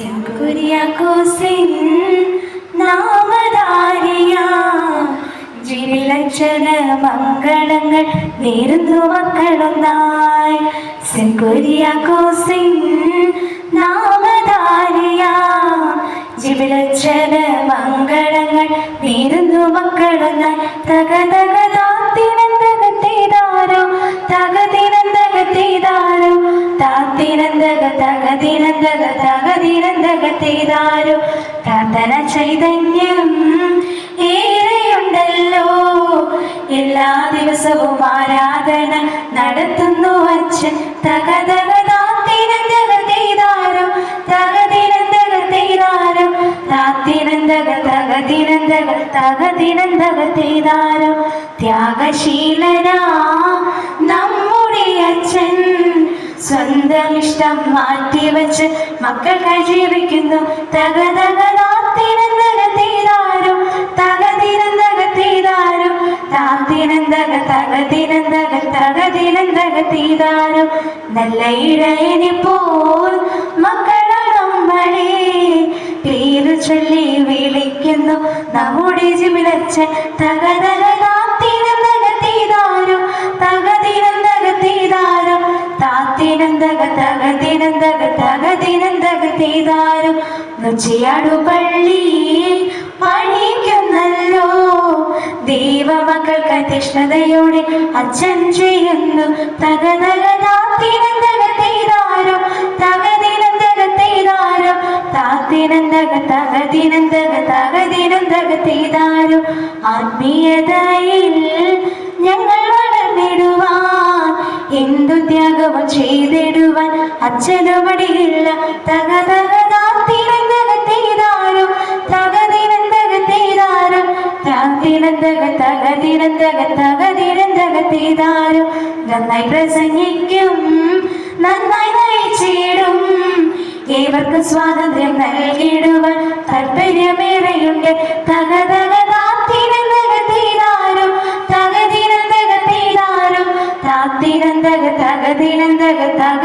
കുര്യാക്കോസിൻ നാമധാരിയ. ജിരിലക്ഷണ മംഗളങ്ങൾ നേരുന്നു മക്കളൊന്നായി. സെൻകുര്യാക്കോസിൻ നാമധാരിയ. ജിബിലക്ഷണ മംഗളങ്ങൾ നേരുന്നു മക്കളൊന്നായി. തകതകതാത്തിനന്തകത്തേതാരോ? തകതിനന്തകത്തേതാരോ? താത്തിനന്തക തകതിനന്തക തകതിനന്തകത്തേതാരോ പ്രാർത്ഥന ചൈതന്യം ഏറെയുണ്ടല്ലോ. എല്ലാ ദിവസവും ആരാധന നടത്തുന്നു അച്ഛൻ. തകതകതാത്തിനന്തകത്തേതാരോ തകതിനന്തകത്തേതാരോ താത്തിനന്തക തകതിനന്തക തകതിനന്തകത്തേതാരോ ത്യാഗശീലനാ സ്വന്തം ഇഷ്ടം മാറ്റിവെച്ച് മക്കൾക്കായി ജീവിക്കുന്നു. തകതകതാത്തിനന്തകത്തേതാരോ തകതിരന്തകത്തീതാരും താത്തിനന്തക തകതിരന്തക തകതിനന്തകത്തേതാരോ നല്ല ഇഴയനെ പോൽ മക്കളെ പേര് ചൊല്ലി വിളിക്കുന്നു. നമ്മുടെ ജീവിതച്ചൻ തകതകതാത്തിനന്തകത്തേതാരോ തകതിനന്തക തകതിനന്തകത്തേതാരോ നുച്ചിയാടു പള്ളിയിൽ പണിക്കുന്നല്ലോ ദൈവമക്കൾക്ക് തീഷ്ണതയോടെ അച്ഛൻ ചെയ്യുന്നു തകതകതാത്തിനന്തകത്തേതാരോ തകതിനന്തകത്തേതാരോ താത്തിനന്തക തകതിനന്തക തകതിനന്തകത്തേതാരോ ആത്മീയതയിൽ ത്യാഗവും ചെയ്തിടുവാൻ അച്ഛനു മടിയില്ല തകതകതാത്തിനന്തകത്തേതാരോ തകതിനന്തകത്തേതാരോ തകതിരന്തക തകതിരന്തക തകതിനന്തകത്തേതാരോ. നന്നായി പ്രസംഗിക്കും നന്നായി നയിച്ചിടും ഏവർക്കും സ്വാതന്ത്ര്യം നൽകിയിടുവാൻ താല്പര്യമേറെയുണ്ട്. തകതകതാത്തിനന്തകത്തേതാരോ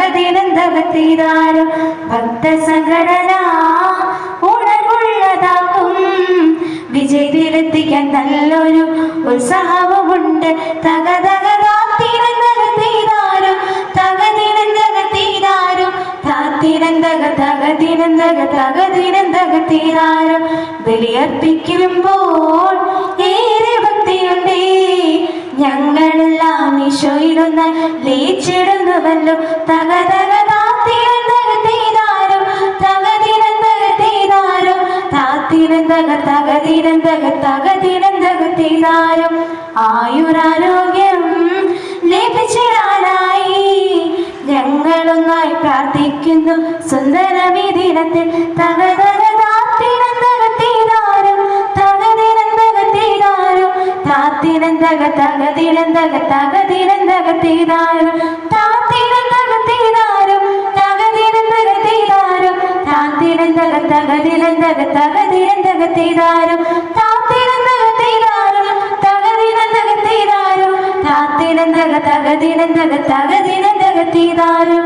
തകതിനന്തകത്തേതാരോ ഭക്തസംഘടന ഉണർവുള്ളതാക്കും വിജയത്തിലെത്തിക്കാൻ നല്ലൊരു ഉത്സാഹവുമുണ്ട്. തകതകതാത്തിനന്തകത്തേതാരോ തകതിനന്തകത്തേതാരോ താത്തിനന്തക തകതിനന്തക തകതിനന്തകത്തേതാരോ ബലിയർപ്പിക്കുമ്പോൾ ഏറെ ഭക്തിയുണ്ടേ. ഞങ്ങളെല്ലാം ഈശോയിലൊന്ന് ലയിച്ചിടുന്നുവല്ലോ തക തകതിനന്തകത്തേതാരോ തക തകതിനന്തക തകതിനന്തകത്തേതാരോ. ആയുരാരോഗ്യം ലഭിച്ചിടാനായി ഞങ്ങളൊന്നായി പ്രാർത്ഥിക്കുന്നു. സുന്ദരമി ദിനത്തിൽ തകതകതാത്തിനന്തകത്തേതാരോ തക താത്തിനന്തക തക തകതിനന്തകത്തേതാരോ. താത്തിനന്തകത്തേതാരോ താത്തിനന്തക തകതിനന്തക തകതിനന്തകത്തേതാരോ താത്തിനന്തകത്തേതാരോ തകതിനന്തകത്തേതാരോ താത്തിനന്തക തകതിനന്തക തകതിനന്തകത്തേതാരോ